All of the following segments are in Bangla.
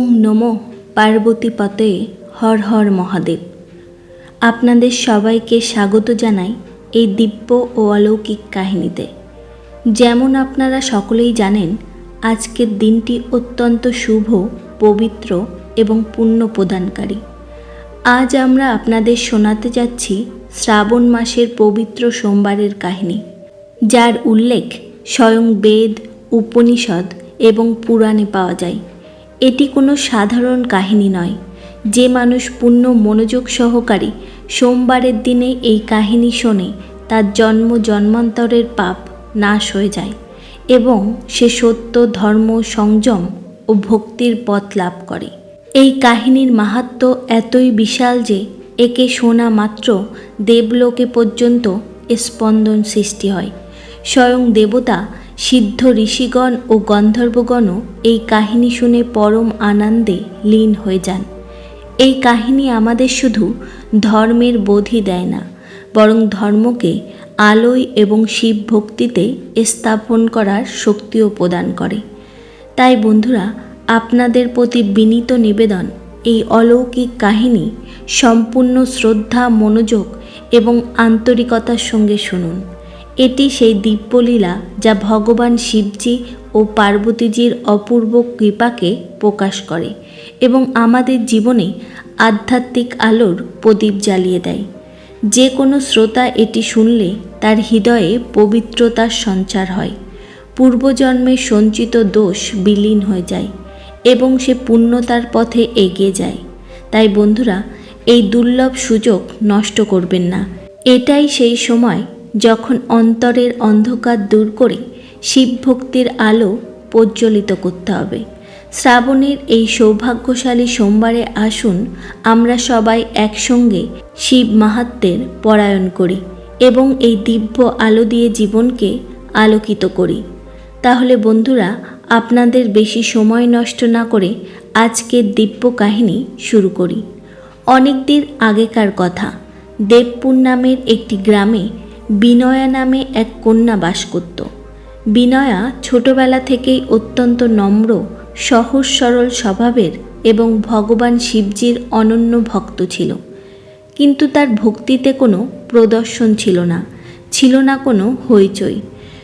ওং নমো পার্বতী পতে হর হর মহাদেব। আপনাদের সবাইকে স্বাগত জানাই এই দিব্য ও অলৌকিক কাহিনীতে। যেমন আপনারা সকলেই জানেন, আজকের দিনটি অত্যন্ত শুভ, পবিত্র এবং পুণ্য প্রদানকারী আজ আমরা আপনাদের শোনাতে যাচ্ছি শ্রাবণ মাসের পবিত্র সোমবারের কাহিনী, যার উল্লেখ স্বয়ং বেদ, উপনিষদ এবং পুরাণে পাওয়া যায়। এটি কোনো সাধারণ কাহিনী নয়। যে মানুষ পূর্ণ মনোযোগ সহকারী সোমবারের দিনে এই কাহিনী শোনে, তার জন্ম জন্মান্তরের পাপ নাশ হয়ে যায় এবং সে সত্য, ধর্ম, সংযম ও ভক্তির পথ লাভ করে। এই কাহিনীর মাহাত্ম্য এতই বিশাল যে একে শোনা মাত্র দেবলোকে পর্যন্ত স্পন্দন সৃষ্টি হয়। স্বয়ং দেবতা সিদ্ধ ঋষিগণ ও গন্ধর্বগণও এই কাহিনী শুনে পরম আনন্দে লীন হয়ে যান। এই কাহিনী আমাদের শুধু ধর্মের বোধই দেয় না, বরং ধর্মকে আলোয় এবং শিব ভক্তিতে স্থাপন করার শক্তিও প্রদান করে। তাই বন্ধুরা, আপনাদের প্রতি বিনীত নিবেদন, এই অলৌকিক কাহিনী সম্পূর্ণ শ্রদ্ধা, মনোযোগ এবং আন্তরিকতার সঙ্গে শুনুন। এটি সেই দিব্যলীলা যা ভগবান শিবজি ও পার্বতীজির অপূর্ব কৃপাকে প্রকাশ করে এবং আমাদের জীবনে আধ্যাত্মিক আলোর প্রদীপ জ্বালিয়ে দেয়। যে কোনো শ্রোতা এটি শুনলে তার হৃদয়ে পবিত্রতার সঞ্চার হয়। পূর্বজন্মের সঞ্চিত দোষ বিলীন হয়ে যায় এবং সে পূর্ণতার পথে এগিয়ে যায়। তাই বন্ধুরা, এই দুর্লভ সুযোগ নষ্ট করবেন না। এটাই সেই সময় যখন অন্তরের অন্ধকার দূর করে শিব ভক্তির আলো প্রজ্বলিত করতে হবে। শ্রাবণের এই সৌভাগ্যশালী সোমবারে আসুন, আমরা সবাই একসঙ্গে শিব মাহাত্মের পরায়ণ করি এবং এই দিব্য আলো দিয়ে জীবনকে আলোকিত করি। তাহলে বন্ধুরা, আপনাদের বেশি সময় নষ্ট না করে আজকের দিব্য কাহিনী শুরু করি। অনেক দিন আগেকার কথা, দেবপুর নামের একটি গ্রামে বিনয়া নামে এক কন্যা বাস করত। বিনয়া ছোটবেলা থেকেই অত্যন্ত নম্র, সহজ সরল স্বভাবের এবং ভগবান শিবজির অনন্য ভক্ত ছিল। কিন্তু তার ভক্তিতে কোনো প্রদর্শন ছিল না ছিল না কোনো হইচই।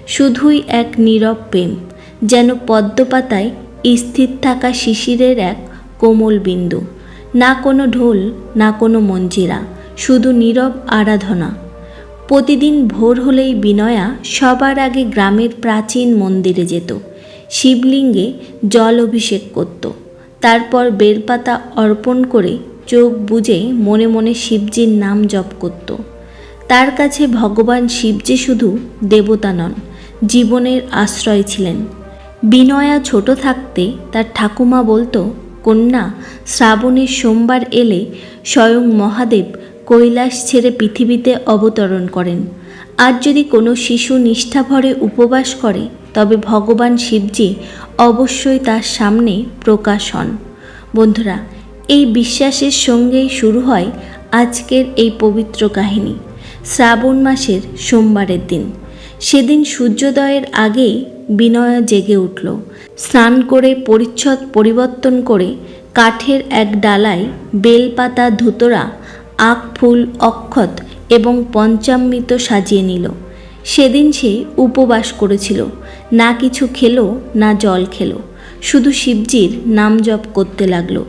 শুধুই এক নীরব প্রেম, যেন পদ্মপাতায় স্থির থাকা শিশিরের এক কোমল বিন্দু। না কোনো ঢোল, না কোনো মঞ্জিরা, শুধু নীরব আরাধনা। প্রতিদিন ভোর হলেই বিনয়া সবার আগে গ্রামের প্রাচীন মন্দিরে যেত। শিবলিঙ্গে জল অভিষেক করত। তারপর বেলপাতা অর্পণ করে চোখ বুজে মনে মনে শিবজির নাম জপ করত। তার কাছে ভগবান শিব যে শুধু দেবতা নন, জীবনের আশ্রয় ছিলেন। বিনয়া ছোট থাকতে তার ঠাকুমা বলতো, কন্যা, শ্রাবণের সোমবার এলে স্বয়ং মহাদেব কৈলাস ছেড়ে পৃথিবীতে অবতরণ করেন। আর যদি কোনো শিশু নিষ্ঠাভরে উপবাস করে, তবে ভগবান শিবজি অবশ্যই তার সামনে প্রকাশ হন। বন্ধুরা, এই বিশ্বাসের সঙ্গেই শুরু হয় আজকের এই পবিত্র কাহিনী, শ্রাবণ মাসের সোমবারের দিন। সেদিন সূর্যোদয়ের আগেই বিনয় জেগে উঠল। স্নান করে পরিচ্ছদ পরিবর্তন করে কাঠের এক ডালায় বেলপাতা ধুতরা আখ, ফুল, অক্ষত এবং পঞ্চামৃত সাজিয়ে নিল। সেদিন সে উপবাস করেছিল। না কিছু খেলো, না জল খেলো। শুধু শিবজির নাম জপ করতে লাগল।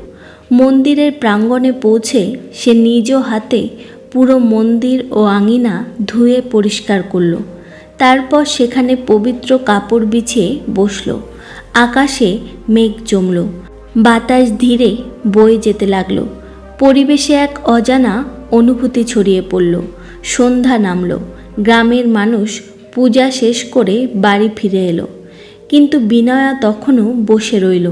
মন্দিরের প্রাঙ্গণে পৌঁছে সে নিজ হাতে পুরো মন্দির ও আঙিনা ধুয়ে পরিষ্কার করল। তারপর সেখানে পবিত্র কাপড় বিছিয়ে বসল। আকাশে মেঘ জমল। বাতাস ধীরে বয়ে যেতে লাগল। পরিবেশে এক অজানা অনুভূতি ছড়িয়ে পড়ল। সন্ধ্যা নামল। গ্রামের মানুষ পূজা শেষ করে বাড়ি ফিরে এলো। কিন্তু বিনয়া তখনও বসে রইল।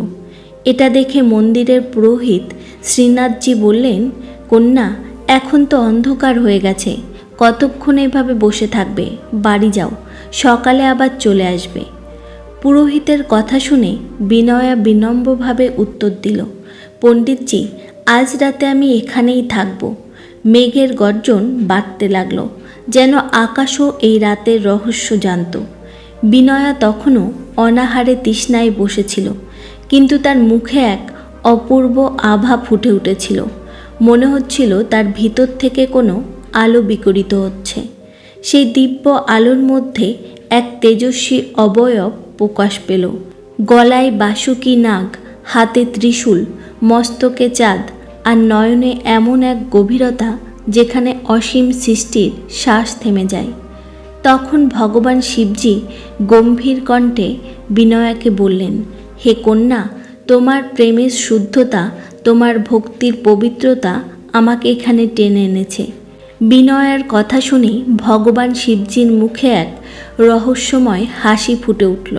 এটা দেখে মন্দিরের পুরোহিত শ্রীনাথজি বললেন, কন্যা, এখন তো অন্ধকার হয়ে গেছে। কতক্ষণ এভাবে বসে থাকবে? বাড়ি যাও। সকালে আবার চলে আসবে। পুরোহিতের কথা শুনে বিনয়া বিনম্রভাবে উত্তর দিল, পণ্ডিতজি আজ রাতে আমি এখানেই থাকব। মেঘের গর্জন বাড়তে লাগল, যেন আকাশও এই রাতের রহস্য জানত। বিনয়া তখনও অনাহারে তৃষ্ণায় বসেছিল, কিন্তু তার মুখে এক অপূর্ব আভা ফুটে উঠেছিল। মনে হচ্ছিল তার ভিতর থেকে কোনো আলো বিকরিত হচ্ছে। সেই দিব্য আলোর মধ্যে এক তেজস্বী অবয়ব প্রকাশ পেল। গলায় বাসুকি নাগ, হাতে ত্রিশূল, মস্তকে চাঁদ আর নয়নে এমন এক গভীরতা যেখানে অসীম সৃষ্টির শ্বাস থেমে যায়। তখন ভগবান শিবজি গম্ভীর কণ্ঠে বিনয়াকে বললেন, হে কন্যা, তোমার প্রেমের শুদ্ধতা, তোমার ভক্তির পবিত্রতা আমাকে এখানে টেনে এনেছে। বিনয়ার কথা শুনে ভগবান শিবজির মুখে এক রহস্যময় হাসি ফুটে উঠল।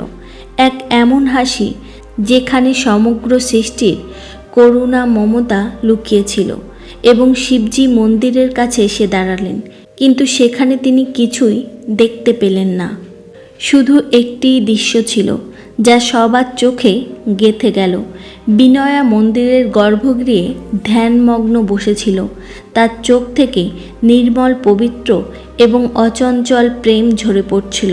এক এমন হাসি যেখানে সমগ্র সৃষ্টির করুণা মমতা লুকিয়েছিল এবং শিবজি মন্দিরের কাছে এসে দাঁড়ালেন, কিন্তু সেখানে তিনি কিছুই দেখতে পেলেন না। শুধু একটিই দৃশ্য ছিল, যা সবার চোখে গেথে গেল। বিনয়া মন্দিরের গর্ভগৃহে ধ্যানমগ্ন বসেছিল। তার চোখ থেকে নির্মল, পবিত্র এবং অচঞ্চল প্রেম ঝরে পড়ছিল।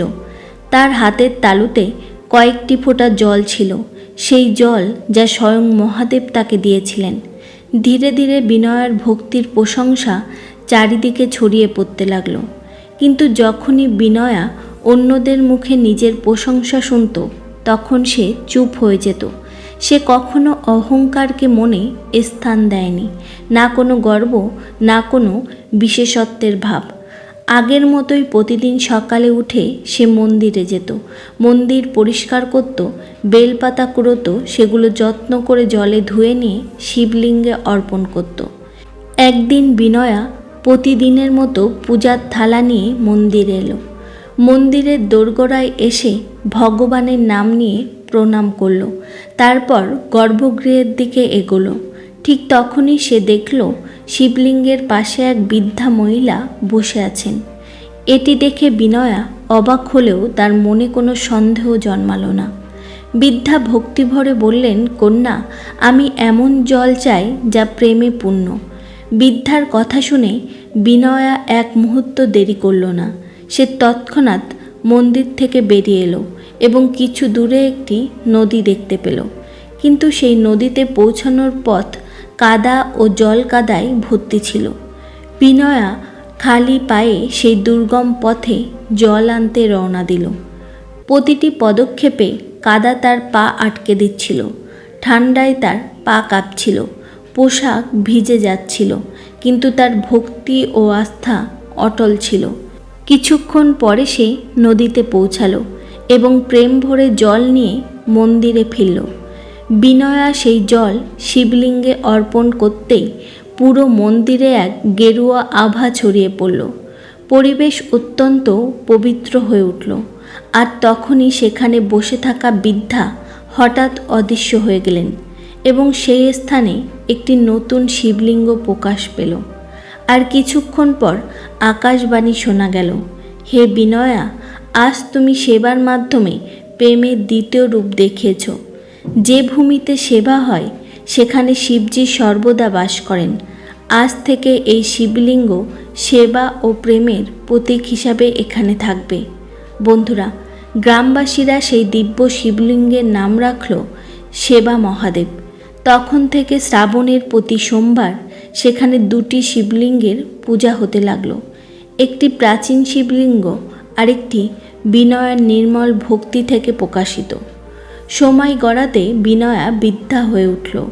তার হাতের তালুতে কয়েকটি ফোঁটা জল ছিল। সেই জল যা স্বয়ং মহাদেব তাকে দিয়েছিলেন। ধীরে ধীরে বিনয়ের ভক্তির প্রশংসা চারিদিকে ছড়িয়ে পড়তে লাগল। কিন্তু যখনই বিনয়া অন্যদের মুখে নিজের প্রশংসা শুনত, তখন সে চুপ হয়ে যেত। সে কখনো অহংকারকে মনে স্থান দেয়নি, না কোনো গর্ব, না কোনো বিশেষত্বের ভাব। আগের মতোই প্রতিদিন সকালে উঠে সে মন্দিরে যেত। মন্দির পরিষ্কার করত, বেলপাতা কুড়োতো, সেগুলো যত্ন করে জলে ধুয়ে নিয়ে শিবলিঙ্গে অর্পণ করত। একদিন বিনয়া প্রতিদিনের মতো পূজার থালা নিয়ে মন্দিরে এলো। মন্দিরের দোরগোড়ায় এসে ভগবানের নাম নিয়ে প্রণাম করল। তারপর গর্ভগৃহের দিকে এগোলো। ঠিক তখনই সে দেখল শিবলিঙ্গের পাশে এক বৃদ্ধা মহিলা বসে আছেন। এটি দেখে বিনয়া অবাক হলেও তার মনে কোনো সন্দেহ জন্মালো না। বৃদ্ধা ভক্তিভরে বললেন, কন্যা, আমি এমন জল চাই যা প্রেমে পূর্ণ। বৃদ্ধার কথা শুনে বিনয়া এক মুহূর্ত দেরি করল না। সে তৎক্ষণাৎ মন্দির থেকে বেরিয়ে এলো এবং কিছু দূরে একটি নদী দেখতে পেল। কিন্তু সেই নদীতে পৌঁছানোর পথ কাদা ও জল কাদায় ভর্তি ছিল। বিনয়া খালি পায়ে সেই দুর্গম পথে জল আনতে রওনা দিল। প্রতিটি পদক্ষেপে কাদা তার পা আটকে দিচ্ছিল। ঠান্ডায় তার পা কাঁপছিল। পোশাক ভিজে যাচ্ছিল, কিন্তু তার ভক্তি ও আস্থা অটল ছিল। কিছুক্ষণ পরে সে নদীতে পৌঁছালো এবং প্রেম ভরে জল নিয়ে মন্দিরে ফিরল। বিনয়া সেই জল শিবলিঙ্গে অর্পণ করতেই পুরো মন্দিরে এক গেরুয়া আভা ছড়িয়ে পড়ল। পরিবেশ অত্যন্ত পবিত্র হয়ে উঠল। আর তখনই সেখানে বসে থাকা বৃদ্ধা হঠাৎ অদৃশ্য হয়ে গেলেন এবং সেই স্থানে একটি নতুন শিবলিঙ্গ প্রকাশ পেল। আর কিছুক্ষণ পর আকাশবাণী শোনা গেল, হে বিনয়া, আজ তুমি সেবার মাধ্যমে প্রেমের দ্বিতীয় রূপ দেখিয়েছ। যে ভূমিতে সেবা হয়, সেখানে শিবজি সর্বদা বাস করেন। আজ থেকে এই শিবলিঙ্গ সেবা ও প্রেমের প্রতীক হিসাবে এখানে থাকবে। বন্ধুরা, গ্রামবাসীরা সেই দিব্য শিবলিঙ্গের নাম রাখল সেবা মহাদেব। তখন থেকে শ্রাবণের প্রতি সোমবার সেখানে দুটি শিবলিঙ্গের পূজা হতে লাগল। একটি প্রাচীন শিবলিঙ্গ, আরেকটি বিনয়ের নির্মল ভক্তি থেকে প্রকাশিত। সময় গড়াতে বিনয়া বৃদ্ধা হয়ে উঠল।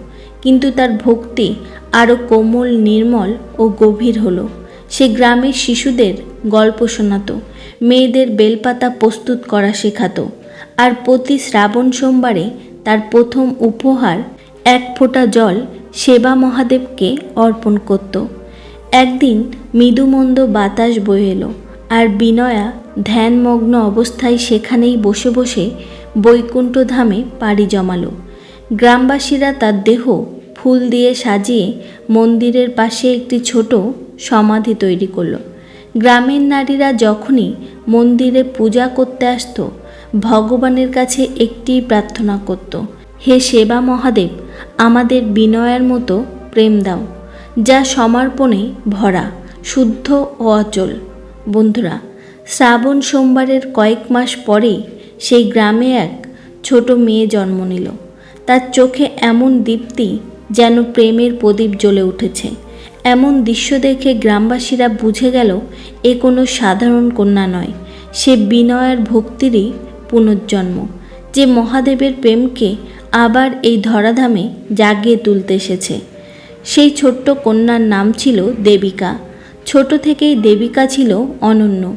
কিন্তু তার ভক্তি আরও কোমল, নির্মল ও গভীর হলো। সে গ্রামের শিশুদের গল্প শোনাতো, মেয়েদের বেলপাতা প্রস্তুত করা শেখাতো আর প্রতি শ্রাবণ সোমবারে তার প্রথম উপহার এক ফোঁটা জল সেবা মহাদেবকে অর্পণ করত। একদিন মৃদুমন্দ বাতাস বয়ে এলো আর বিনয়া ধ্যানমগ্ন অবস্থায় সেখানেই বসে বসে বৈকুণ্ঠ ধামে পাড়ি জমালো। গ্রামবাসীরা তার দেহ ফুল দিয়ে সাজিয়ে মন্দিরের পাশে একটি ছোট সমাধি তৈরি করল। গ্রামের নারীরা যখনই মন্দিরে পূজা করতে আসতো, ভগবানের কাছে একটি প্রার্থনা করত, হে সেবা মহাদেব, আমাদের বিনয়ের মতো প্রেম দাও, যা সমর্পণে ভরা, শুদ্ধ ও অচল। বন্ধুরা শ্রাবণ সোমবারের কয়েক মাস পরেই সেই গ্রামে এক ছোট মেয়ে জন্ম নিল। তার চোখে এমন দীপ্তি যেন প্রেমের প্রদীপ জ্বলে উঠেছে। এমন দৃশ্য দেখে গ্রামবাসীরা বুঝে গেল, এ কোনো সাধারণ কন্যা নয়। সে বিনয়ের ভক্তিরই পুনর্জন্ম। যে মহাদেবের প্রেমকে আবার এই ধরাধামে জাগিয়ে তুলতে এসেছে। সেই ছোট্ট কন্যার নাম ছিল দেবিকা। ছোট থেকেই দেবিকা ছিল অনন্য।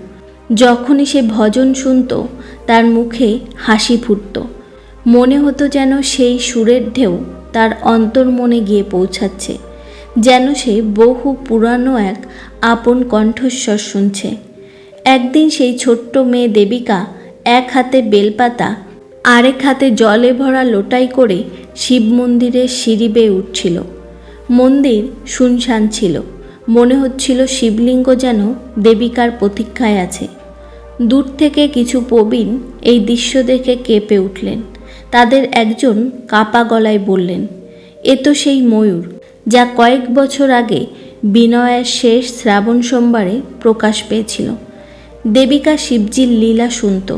যখনই সে ভজন শুনত, তার মুখে হাসি ফুটত। মনে হতো যেন সেই সুরের ঢেউ তার অন্তর্মনে গিয়ে পৌঁছাচ্ছে, যেন সে বহু পুরানো এক আপন কণ্ঠস্বর শুনছে। একদিন সেই ছোট্ট মেয়ে দেবিকা এক হাতে বেলপাতা, আরেক হাতে জলে ভরা লোটাই করে শিব মন্দিরের সিঁড়ি বেয়ে উঠছিল। মন্দির শুনশান ছিল। মনে হচ্ছিল শিবলিঙ্গ যেন দেবিকার প্রতীক্ষায় আছে। দূর থেকে কিছু প্রবীণ এই দৃশ্য দেখে কেঁপে উঠলেন। তাদের একজন কাপা গলায় বললেন, এ তো সেই ময়ূর, যা কয়েক বছর আগে বিনয়ের শেষ শ্রাবণ সোমবারে প্রকাশ পেয়েছিল। দেবিকা শিবজির লীলা শুনত,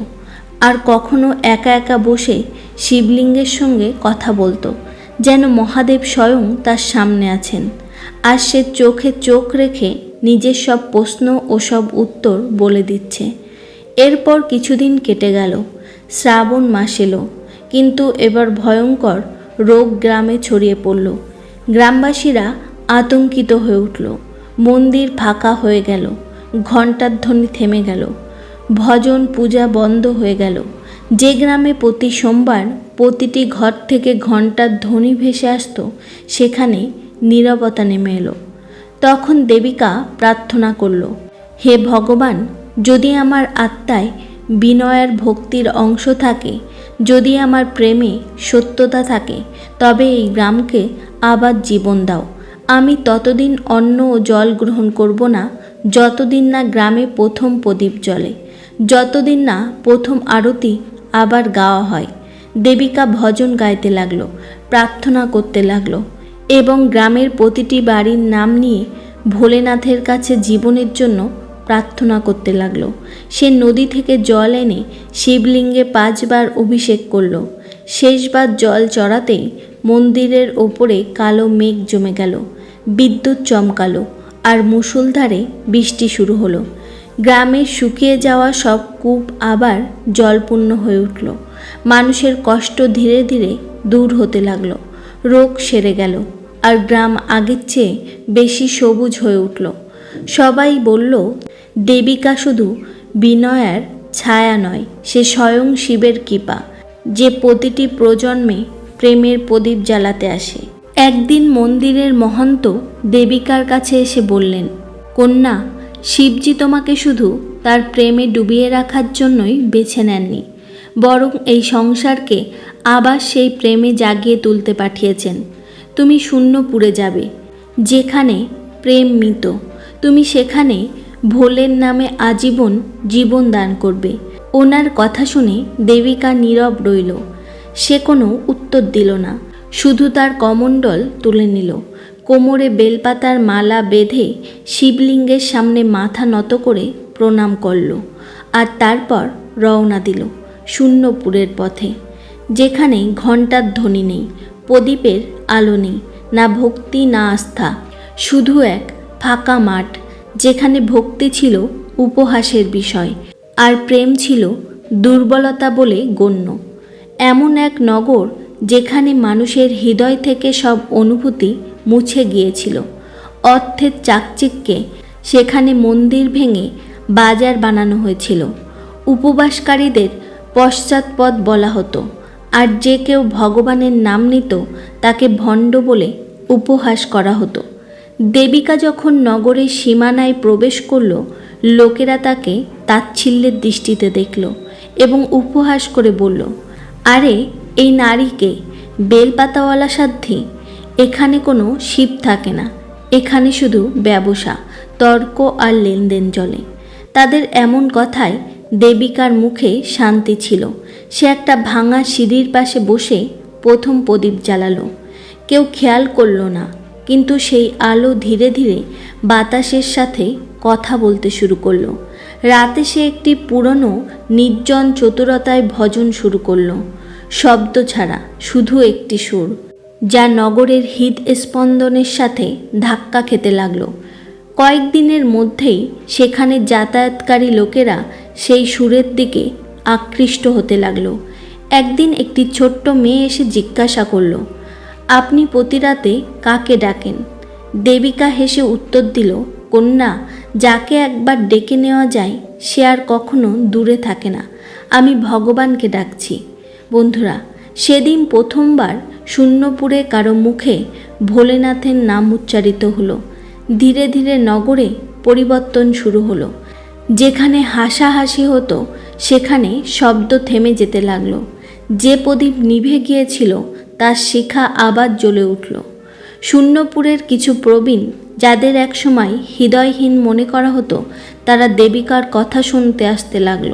আর কখনো একা একা বসে শিবলিঙ্গের সঙ্গে কথা বলতো, যেন মহাদেব স্বয়ং তার সামনে আছেন। আর সে চোখে চোখ রেখে নিজের সব প্রশ্ন ও সব উত্তর বলে দিচ্ছে। এরপর কিছুদিন কেটে গেল। শ্রাবণ মাস এলো। কিন্তু এবার ভয়ঙ্কর রোগ গ্রামে ছড়িয়ে পড়ল। গ্রামবাসীরা আতঙ্কিত হয়ে উঠল। মন্দির ফাঁকা হয়ে গেল। ঘণ্টার ধ্বনি থেমে গেল। ভজন, পূজা বন্ধ হয়ে গেল। যে গ্রামে প্রতি সোমবার প্রতিটি ঘর থেকে ঘণ্টার ধ্বনি ভেসে আসতো, সেখানে নীরবতা নেমে এলো। তখন দেবিকা প্রার্থনা করল, হে ভগবান, যদি আমার আত্মায় বিনয়ের ভক্তির অংশ থাকে, যদি আমার প্রেমে সত্যতা থাকে, তবে এই গ্রামকে আবার জীবন দাও। আমি ততদিন অন্ন ও জল গ্রহণ করব না, যতদিন না গ্রামে প্রথম প্রদীপ জ্বলে, যতদিন না প্রথম আরতি আবার গাওয়া হয়। দেবিকা ভজন গাইতে লাগল, প্রার্থনা করতে লাগল এবং গ্রামের প্রতিটি বাড়ির নাম নিয়ে ভোলেনাথের কাছে জীবনের জন্য প্রার্থনা করতে লাগল। সে নদী থেকে জল এনে শিবলিঙ্গে পাঁচবার অভিষেক করল। শেষবার জল চড়াতেই মন্দিরের ওপরে কালো মেঘ জমে গেল। বিদ্যুৎ চমকালো আর মুষলধারে বৃষ্টি শুরু হলো। গ্রামে শুকিয়ে যাওয়া সব কূপ আবার জলপূর্ণ হয়ে উঠল। মানুষের কষ্ট ধীরে ধীরে দূর হতে লাগল। রোগ সেরে গেল। আর গ্রাম আগের চেয়ে বেশি সবুজ হয়ে উঠল। সবাই বলল, দেবিকা শুধু বিনয়ের ছায়া নয়, সে স্বয়ং শিবের কৃপা। যে প্রতিটি প্রজন্মে প্রেমের প্রদীপ জ্বালাতে আসে। একদিন মন্দিরের মহন্ত দেবিকার কাছে এসে বললেন, কন্যা, শিবজি তোমাকে শুধু তার প্রেমে ডুবিয়ে রাখার জন্যই বেছে নেননি, বরং এই সংসারকে আবার সেই প্রেমে জাগিয়ে তুলতে পাঠিয়েছেন। তুমি শূন্য পুড়ে যাবে। যেখানে প্রেম মিত, তুমি সেখানে ভোলের নামে আজীবন জীবন দান করবে। ওনার কথা শুনে দেবিকা নীরব রইল। সে কোনো উত্তর দিল না। শুধু তার কমণ্ডল তুলে নিল। কোমরে বেলপাতার মালা বেঁধে শিবলিঙ্গের সামনে মাথা নত করে প্রণাম করল আর তারপর রওনা দিল শূন্যপুরের পথে, যেখানে ঘণ্টার ধ্বনি নেই। প্রদীপের আলো নেই, না ভক্তি, না আস্থা। শুধু এক ফাঁকা মাঠ, যেখানে ভক্তি ছিল উপহাসের বিষয়, আর প্রেম ছিল দুর্বলতা বলে গণ্য। এমন এক নগর, যেখানে মানুষের হৃদয় থেকে সব অনুভূতি মুছে গিয়েছিল। অর্থের চাকচিককে সেখানে মন্দির ভেঙে বাজার বানানো হয়েছিল। উপবাসকারীদের পশ্চাৎপদ বলা হতো। আর যে কেউ ভগবানের নাম নিত, তাকে ভণ্ড বলে উপহাস করা হতো। দেবিকা যখন নগরের সীমানায় প্রবেশ করল, লোকেরা তাকে তাচ্ছিল্যের দৃষ্টিতে দেখল এবং উপহাস করে বলল, আরে, এই নারীকে বেলপাতাওয়ালা সাধ্যি? এখানে কোনো শিব থাকে না। এখানে শুধু ব্যবসা, তর্ক আর লেনদেন চলে। তাদের এমন কথায় দেবিকার মুখে শান্তি ছিল। সে একটা ভাঙা সিঁড়ির পাশে বসে প্রথম প্রদীপ জ্বালালো। কেউ খেয়াল করল না, কিন্তু সেই আলো ধীরে ধীরে বাতাসের সাথে কথা বলতে শুরু করল। রাতে সে একটি পুরনো, নির্জন চতুরতায় ভজন শুরু করল। শব্দ ছাড়া শুধু একটি সুর, যা নগরের হৃদস্পন্দনের সাথে ধাক্কা খেতে লাগল। কয়েকদিনের মধ্যেই সেখানে যাতায়াতকারী লোকেরা সেই সুরের দিকে আকৃষ্ট হতে লাগল। একদিন একটি ছোট্ট মেয়ে এসে জিজ্ঞাসা করল, আপনি প্রতি রাতে কাকে ডাকেন? দেবিকা হেসে উত্তর দিল, কন্যা, যাকে একবার ডেকে নেওয়া যায়, সে আর কখনো দূরে থাকে না। আমি ভগবানকে ডাকছি। বন্ধুরা, সেদিন প্রথমবার শূন্যপুরে কারও মুখে ভোলেনাথের নাম উচ্চারিত হলো। ধীরে ধীরে নগরে পরিবর্তন শুরু হলো। যেখানে হাসাহাসি হতো সেখানে শব্দ থেমে যেতে লাগল। যে প্রদীপ নিভে গিয়েছিল, তার শিখা আবার জ্বলে উঠল। শূন্যপুরের কিছু প্রবীণ, যাদের একসময় হৃদয়হীন মনে করা হতো, তারা দেবিকার কথা শুনতে আসতে লাগল।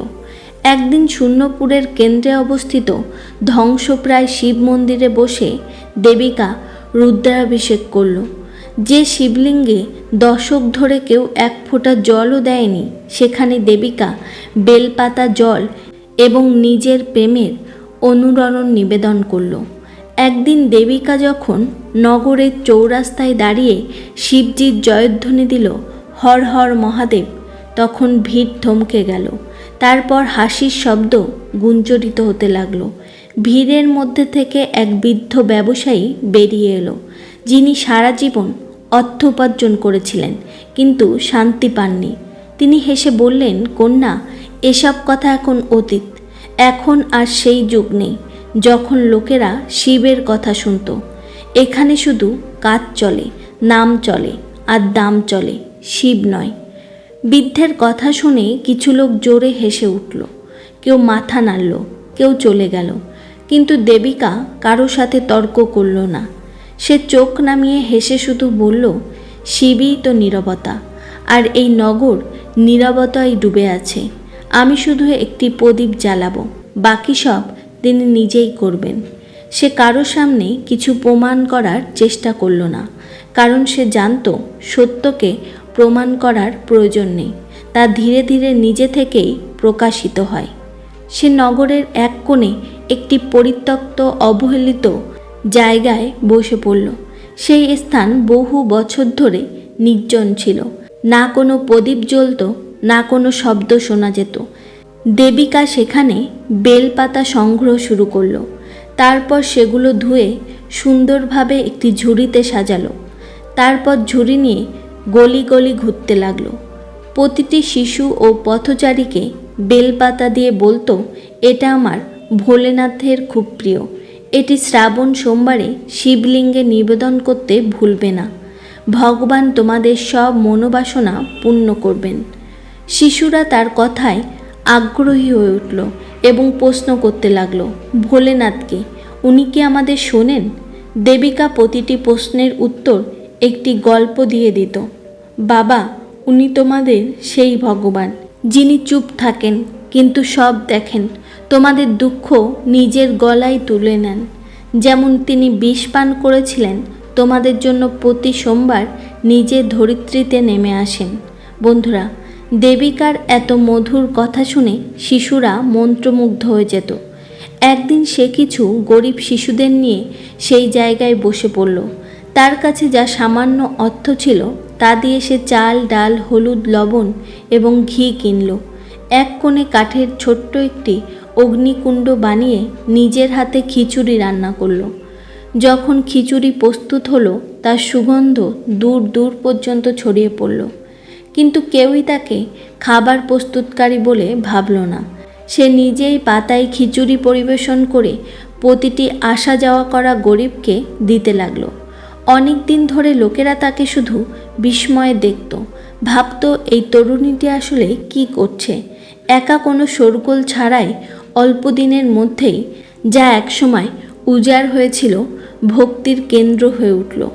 একদিন শূন্যপুরের কেন্দ্রে অবস্থিত ধ্বংসপ্রায় শিব মন্দিরে বসে দেবিকা রুদ্রাভিষেক করল। যে শিবলিঙ্গে দশক ধরে কেউ এক ফোঁটা জলও দেয়নি, সেখানে দেবিকা বেলপাতা জল এবং নিজের প্রেমের অনুরণন নিবেদন করল। একদিন দেবিকা যখন নগরের চৌরাস্তায় দাঁড়িয়ে শিবজির জয়ধ্বনি দিল, হর হর, মহাদেব, তখন ভিড় থমকে গেল। তারপর হাসির শব্দ গুঞ্জরিত হতে লাগল। ভিড়ের মধ্যে থেকে এক বৃদ্ধ ব্যবসায়ী বেরিয়ে এলো। যিনি সারা জীবন অর্থ উপার্জন করেছিলেন, কিন্তু শান্তি পাননি। তিনি হেসে বললেন, কন্যা, এসব কথা এখন অতীত। এখন আর সেই যুগ নেই যখন লোকেরা শিবের কথা শুনত। এখানে শুধু কাজ চলে, নাম চলে, আর দাম চলে, শিব নয়। বৃদ্ধের কথা শুনে কিছু লোক জোরে হেসে উঠল। কেউ মাথা নাড়ল, কেউ চলে গেল। কিন্তু দেবিকা কারও সাথে তর্ক করল না। সে চোখ নামিয়ে হেসে শুধু বলল শিবই তো নীরবতা। আর এই নগর নীরবতায় ডুবে আছে। আমি শুধু একটি প্রদীপ জ্বালাবো। বাকি সব তিনি নিজেই করবেন সে কারও সামনে কিছু প্রমাণ করার চেষ্টা করল না, কারণ সে জানত সত্যকে প্রমাণ করার প্রয়োজন নেই। তা ধীরে ধীরে নিজে থেকেই প্রকাশিত হয়। সে নগরের এক কোণে একটি পরিত্যক্ত, অবহেলিত জায়গায় বসে পড়ল। সেই স্থান বহু বছর ধরে নির্জন ছিল। না কোনো প্রদীপ জ্বলত, না কোনো শব্দ শোনা যেত। দেবিকা সেখানে বেলপাতা সংগ্রহ শুরু করল। তারপর সেগুলো ধুয়ে সুন্দরভাবে একটি ঝুড়িতে সাজালো। তারপর ঝুড়ি নিয়ে গলি গলি ঘুরতে লাগল। প্রতিটি শিশু ও পথচারীকে বেলপাতা দিয়ে বলতো, এটা আমার ভোলেনাথের খুব প্রিয়। এটি শ্রাবণ সোমবারে শিবলিঙ্গে নিবেদন করতে ভুলবে না। ভগবান তোমাদের সব মনোবাসনা পূর্ণ করবেন। শিশুরা তার কথায় আগ্রহী হয়ে উঠল এবং প্রশ্ন করতে লাগল, ভোলেনাথকে, উনি কি আমাদের শোনেন? দেবিকা প্রতিটি প্রশ্নের উত্তর একটি গল্প দিয়ে দিত। বাবা, উনি তোমাদের সেই ভগবান, যিনি চুপ থাকেন কিন্তু সব দেখেন। তোমাদের দুঃখ নিজের গলায় তুলে নেন। যেমন তিনি বিষ পান করেছিলেন, তোমাদের জন্য প্রতি সোমবার নিজে ধরিত্রীতে নেমে আসেন। বন্ধুরা, দেবিকার এত মধুর কথা শুনে শিশুরা মন্ত্রমুগ্ধ হয়ে যেত। একদিন সে কিছু গরিব শিশুদের নিয়ে সেই জায়গায় বসে পড়ল। তার কাছে যা সামান্য অর্থ ছিল, তা দিয়ে সে চাল, ডাল, হলুদ, লবণ এবং ঘি কিনল। এক কোণে কাঠের ছোট্ট একটি অগ্নিকুণ্ড বানিয়ে নিজের হাতে খিচুড়ি রান্না করল। যখন খিচুড়ি প্রস্তুত হলো, তার সুগন্ধ দূর দূর পর্যন্ত ছড়িয়ে পড়ল। কিন্তু কেউই তাকে খাবার প্রস্তুতকারী বলে ভাবল না। সে নিজেই পাতায় খিচুড়ি পরিবেশন করে প্রতিটি আসা যাওয়া করা গরিবকে দিতে লাগল। অনেক দিন ধরে লোকেরা তাকে শুধু বিস্ময়ে দেখত। ভাবত, এই তরুণীটি আসলে কি করছে? একা কোনো শোরগোল ছাড়াই অল্প দিনের মধ্যেই যা একসময় উজাড় হয়েছিল, ভক্তির কেন্দ্র হয়ে উঠল।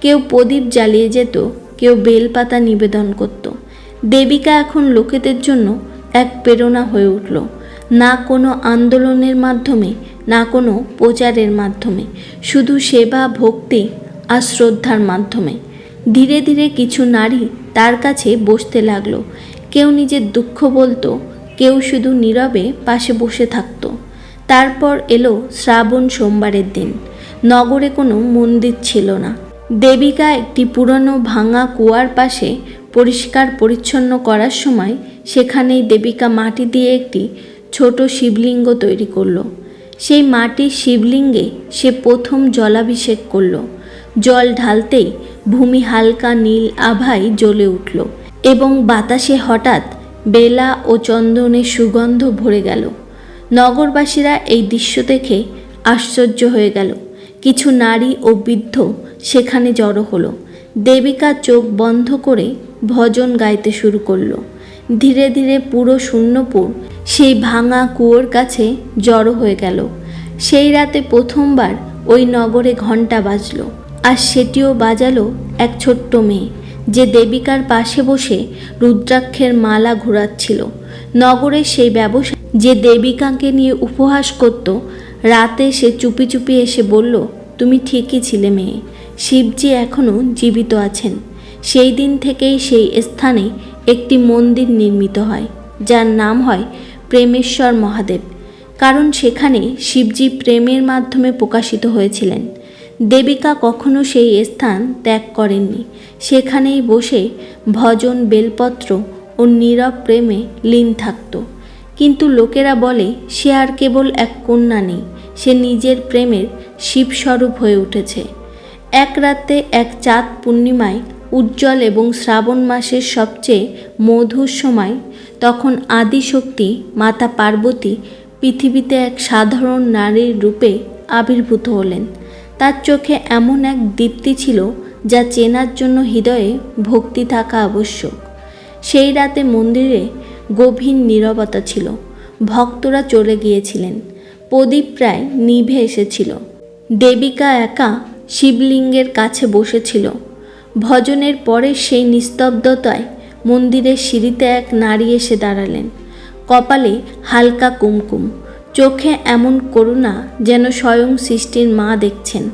কেউ প্রদীপ জ্বালিয়ে যেত, কেউ বেলপাতা নিবেদন করত। দেবিকা এখন লোকেদের জন্য এক প্রেরণা হয়ে উঠল। না কোনো আন্দোলনের মাধ্যমে, না কোনো প্রচারের মাধ্যমে, শুধু সেবা, ভক্তি আর শ্রদ্ধার মাধ্যমে। ধীরে ধীরে কিছু নারী তার কাছে বসতে লাগল। কেউ নিজের দুঃখ বলতো কেউ শুধু নীরবে পাশে বসে থাকতো। তারপর এলো শ্রাবণ সোমবারের দিন। নগরে কোনো মন্দির ছিল না। দেবিকা একটি পুরনো ভাঙা কুয়ার পাশে পরিষ্কার পরিচ্ছন্ন করার সময় সেখানেই দেবিকা মাটি দিয়ে একটি ছোট শিবলিঙ্গ তৈরি করল। সেই মাটির শিবলিঙ্গে সে প্রথম জলাভিষেক করল। জল ঢালতেই ভূমি হালকা নীল আভায় জ্বলে উঠল এবং বাতাসে হঠাৎ বেলা ও চন্দনের সুগন্ধ ভরে গেল। নগরবাসীরা এই দৃশ্য দেখে আশ্চর্য হয়ে গেল। কিছু নারী ও বৃদ্ধ সেখানে জড়ো হলো। দেবিকা চোখ বন্ধ করে ভজন গাইতে শুরু করল। ধীরে ধীরে পুরো শূন্যপুর সেই ভাঙা কুয়োর কাছে জড়ো হয়ে গেল। সেই রাতে প্রথমবার ওই নগরে ঘণ্টা বাজল। আর সেটিও বাজালো এক ছোট্ট মেয়ে। যে দেবিকার পাশে বসে রুদ্রাক্ষের মালা ঘোরাচ্ছিল। নগরের সেই ব্যবসা যে দেবিকাকে নিয়ে উপহাস করত, রাতে সে চুপি চুপি এসে বলল, তুমি ঠিকই ছিলে মেয়ে, শিবজি এখনও জীবিত আছেন। সেই দিন থেকেই সেই স্থানে একটি মন্দির নির্মিত হয়, যার নাম হয় প্রেমেশ্বর মহাদেব। কারণ সেখানে শিবজি প্রেমের মাধ্যমে প্রকাশিত হয়েছিলেন। দেবিকা কখনো সেই স্থান ত্যাগ করেননি। সেখানেই বসে ভজন, বেলপত্র ও নীরব প্রেমে লীন থাকত। কিন্তু লোকেরা বলে, সে আর কেবল এক কন্যা নেই, সে নিজের প্রেমের শিবস্বরূপ হয়ে উঠেছে। এক রাতে এক চাঁদ পূর্ণিমায়, উজ্জ্বল এবং শ্রাবণ মাসের সবচেয়ে মধুর সময়, তখন আদিশক্তি মাতা পার্বতী পৃথিবীতে এক সাধারণ নারীর রূপে আবির্ভূত হলেন। তার চোখে এমন এক দীপ্তি ছিল যা চেনার জন্য হৃদয়ে ভক্তি থাকা আবশ্যক। সেই রাতে মন্দিরে গভীর নীরবতা ছিল। ভক্তরা চলে গিয়েছিলেন। প্রদীপ প্রায় নিভে এসেছিল। দেবিকা একা শিবলিঙ্গের কাছে বসেছিল। ভজনের পরে সেই নিস্তব্ধতায় মন্দিরের সিঁড়িতে এক নারী এসে দাঁড়ালেন। কপালে হালকা কুমকুম। চোখে এমন করুণা যেন স্বয়ং সৃষ্টির মা দেখছেন।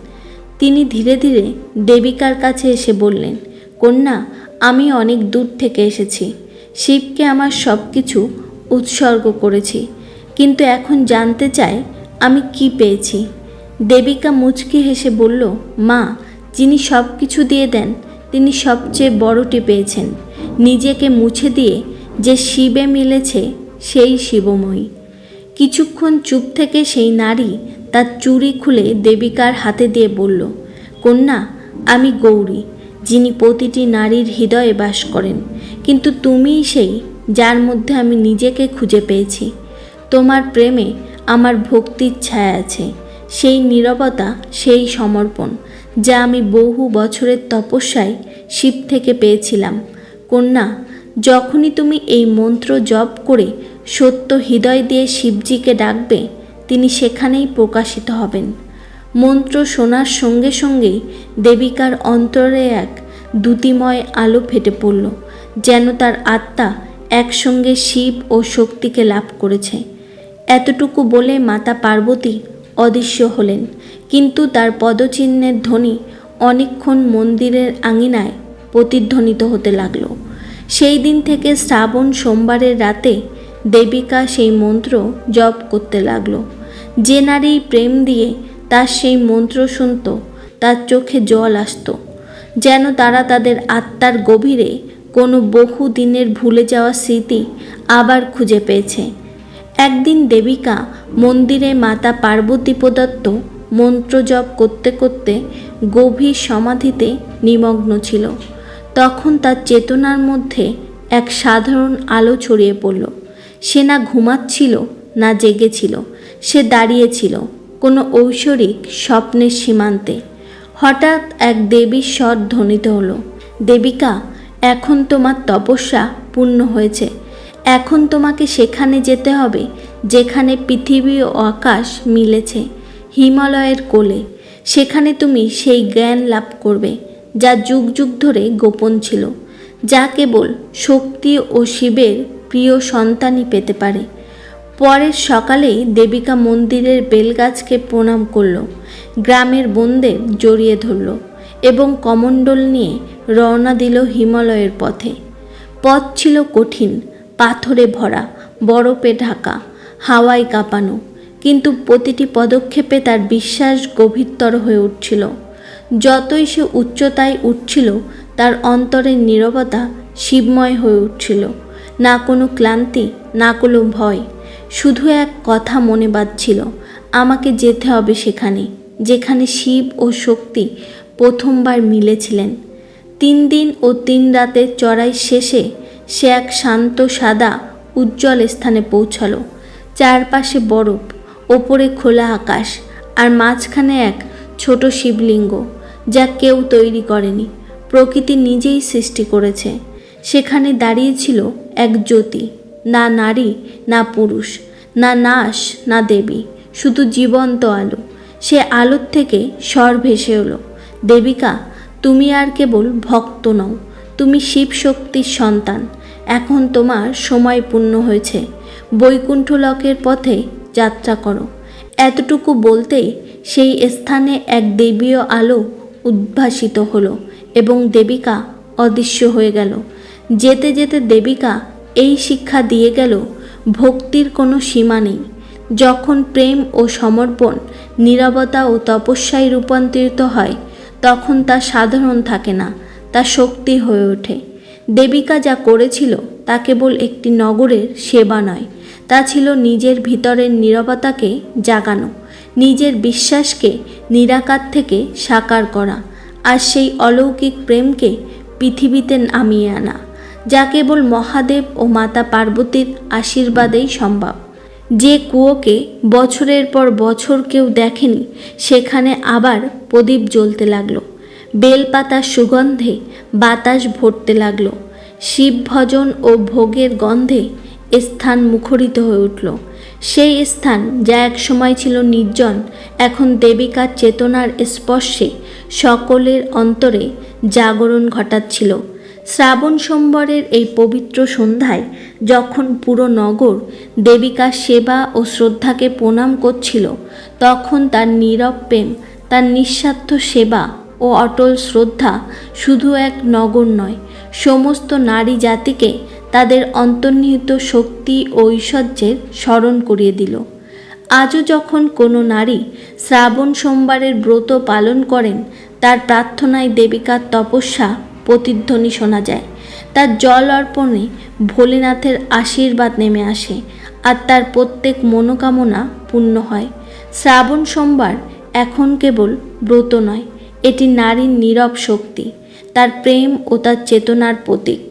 তিনি ধীরে ধীরে দেবিকার কাছে এসে বললেন, কন্যা, আমি অনেক দূর থেকে এসেছি। শিবকে আমার সব কিছু উৎসর্গ করেছি। কিন্তু এখন জানতে চাই, আমি কি পেয়েছি? দেবিকা মুচকি হেসে বলল, মা, যিনি সব কিছু দিয়ে দেন, তিনি সবচেয়ে বড়টি পেয়েছেন। নিজেকে মুছে দিয়ে যে শিবে মিলেছে, সেই শিবময়ী। কিছুক্ষণ চুপ থেকে সেই নারী তার চুড়ি খুলে দেবিকার হাতে দিয়ে বলল, কন্যা, আমি গৌরী, যিনি প্রতিটি নারীর হৃদয়ে বাস করেন। কিন্তু তুমিই সেই যার মধ্যে আমি নিজেকে খুঁজে পেয়েছি। তোমার প্রেমে আমার ভক্তির ছায়া আছে। সেই নীরবতা, সেই সমর্পণ, যা আমি বহু বছরের তপস্যায় শিব থেকে পেয়েছিলাম। কন্যা, যখনই তুমি এই মন্ত্র জপ করে সত্য হৃদয় দিয়ে শিবজিকে ডাকবে, তিনি সেখানেই প্রকাশিত হবেন। মন্ত্র শোনার সঙ্গে সঙ্গেই দেবিকার অন্তরে এক দ্যুতিময় আলো ফেটে পড়ল, যেন তার আত্মা একসঙ্গে শিব ও শক্তিকে লাভ করেছে। এতটুকু বলে মাতা পার্বতী অদৃশ্য হলেন, কিন্তু তার পদচিহ্নের ধ্বনি অনেকক্ষণ মন্দিরের আঙিনায় প্রতিধ্বনিত হতে লাগল। সেই দিন থেকে শ্রাবণ সোমবারের রাতে দেবিকা সেই মন্ত্র জপ করতে লাগল। যে নারী প্রেম দিয়ে তার সেই মন্ত্র শুনত, তার চোখে জল আসতো। যেন তারা তাদের আত্মার গভীরে কোনো বহু দিনের ভুলে যাওয়া স্মৃতি আবার খুঁজে পেয়েছে। একদিন দেবিকা মন্দিরে মাতা পার্বতী প্রদত্ত মন্ত্র জপ করতে করতে গভীর সমাধিতে নিমগ্ন ছিল। তখন তার চেতনার মধ্যে এক সাধারণ আলো ছড়িয়ে পড়ল। সে না ঘুমাচ্ছিল, না জেগেছিল, সে দাঁড়িয়েছিল কোনো ঐশ্বরিক স্বপ্নের সীমান্তে। হঠাৎ এক দেবীর স্বর ধ্বনিত হলো, দেবিকা, এখন তোমার তপস্যা পূর্ণ হয়েছে। এখন তোমাকে সেখানে যেতে হবে, যেখানে পৃথিবী ও আকাশ মিলেছে, হিমালয়ের কোলে। সেখানে তুমি সেই জ্ঞান লাভ করবে, যা যুগ যুগ ধরে গোপন ছিল, যা কেবল শক্তি ও শিবের প্রিয় সন্তানই পেতে পারে। পরের সকালেই দেবিকা মন্দিরের বেলগাছকে প্রণাম করল, গ্রামের বোনদের জড়িয়ে ধরল এবং কমণ্ডল নিয়ে রওনা দিল হিমালয়ের পথে। পথ ছিল কঠিন, পাথরে ভরা, বরফে ঢাকা, হাওয়ায় কাঁপানো, কিন্তু প্রতিটি পদক্ষেপে তার বিশ্বাস গভীরতর হয়ে উঠছিল। যতই সে উচ্চতায় উঠছিল, তার অন্তরের নীরবতা শিবময় হয়ে উঠছিল। না কোনো ক্লান্তি, না কোনো ভয়। শুধু এক কথা মনে বাজছিল আমাকে যেতে হবে সেখানে, যেখানে শিব ও শক্তি প্রথমবার মিলেছিলেন। তিন দিন ও তিন রাতের চড়াই শেষে সে এক শান্ত, সাদা, উজ্জ্বল স্থানে পৌঁছালো। চারপাশে বরফ, ওপরে খোলা আকাশ আর মাঝখানে এক ছোট শিবলিঙ্গ যা কেউ তৈরি করেনি, প্রকৃতি নিজেই সৃষ্টি করেছে। সেখানে দাঁড়িয়েছিল এক জ্যোতি, না নারী, না পুরুষ, না নাশ, না দেবী, শুধু জীবন্ত আলো। সে আলোর থেকে স্বর ভেসে এলো। দেবিকা, তুমি আর কেবল ভক্ত নও, তুমি শিব শক্তির সন্তান। এখন তোমার সময় পূর্ণ হয়েছে। বৈকুণ্ঠ লোকের পথে যাত্রা করো। এতটুকু বলতেই সেই স্থানে এক দেবীয় আলো উদ্ভাসিত হলো এবং দেবিকা অদৃশ্য হয়ে গেল। যেতে যেতে দেবিকা এই শিক্ষা দিয়ে গেল, ভক্তির কোনো সীমা নেই। যখন প্রেম ও সমর্পণ, নীরবতা ও তপস্যায় রূপান্তরিত হয়, তখন তা সাধারণ থাকে না, তা শক্তি হয়ে ওঠে। দেবিকা যা করেছিল তা কেবল একটি নগরের সেবা নয়, তা ছিল নিজের ভিতরের নীরবতাকে জাগানো, নিজের বিশ্বাসকে নিরাকার থেকে সাকার করা, আর সেই অলৌকিক প্রেমকে পৃথিবীতে নামিয়ে আনা। যা কেবল মহাদেব ও মাতা পার্বতীর আশীর্বাদেই সম্ভব। যে কুয়োকে বছরের পর বছর কেউ দেখেনি, সেখানে আবার প্রদীপ জ্বলতে লাগল। বেলপাতার সুগন্ধে বাতাস ভরতে লাগল। শিব ভজন ও ভোগের গন্ধে স্থান মুখরিত হয়ে উঠল। সেই স্থান যা এক সময় ছিল নির্জন, এখন দেবিকার চেতনার স্পর্শে সকলের অন্তরে জাগরণ ঘটাচ্ছিল। শ্রাবণ সোমবারের এই পবিত্র সন্ধ্যায় যখন পুরো নগর দেবিকার সেবা ও শ্রদ্ধাকে প্রণাম করছিল, তখন তার নীরব প্রেম, তার নিঃস্বার্থ সেবা ও অটল শ্রদ্ধা শুধু এক নগর নয়, সমস্ত নারী জাতিকে তাদের অন্তর্নিহিত শক্তি ও ঐশ্বর্যের স্মরণ করিয়ে দিল। আজও যখন কোনো নারী শ্রাবণ সোমবারের ব্রত পালন করেন, তার প্রার্থনায় দেবিকার তপস্যা প্রতিধ্বনি শোনা যায়। তার জল অর্পণে ভোলেনাথের আশীর্বাদ নেমে আসে আর তার প্রত্যেক মনোকামনা পূর্ণ হয়। শ্রাবণ সোমবার এখন কেবল ব্রত নয়, এটি নারীর নীরব শক্তি, তার প্রেম ও তার চেতনার প্রতীক।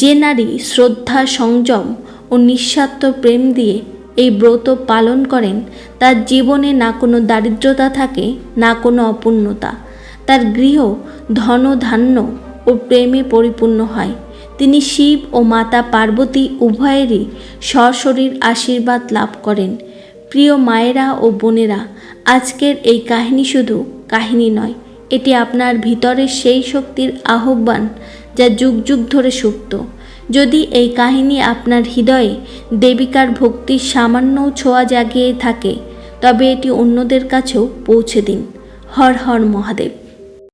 যে নারী শ্রদ্ধা, সংযম ও নিঃস্বার্থ প্রেম দিয়ে এই ব্রত পালন করেন, তার জীবনে না কোনো দারিদ্রতা থাকে, না কোনো অপূর্ণতা। তার গৃহ ধন ধান্য ও প্রেমে পরিপূর্ণ হয়। তিনি শিব ও মাতা পার্বতী উভয়েরই সশরীর আশীর্বাদ লাভ করেন। প্রিয় মায়েরা ও বোনেরা, আজকের এই কাহিনী শুধু কাহিনী নয়, এটি আপনার ভিতরের সেই শক্তির আহ্বান যা যুগ যুগ ধরে সুপ্ত। যদি এই কাহিনী আপনার হৃদয়ে দেবিকার ভক্তির সামান্য ছোঁয়া জাগিয়ে থাকে, তবে এটি অন্যদের কাছেও পৌঁছে দিন। হর হর মহাদেব।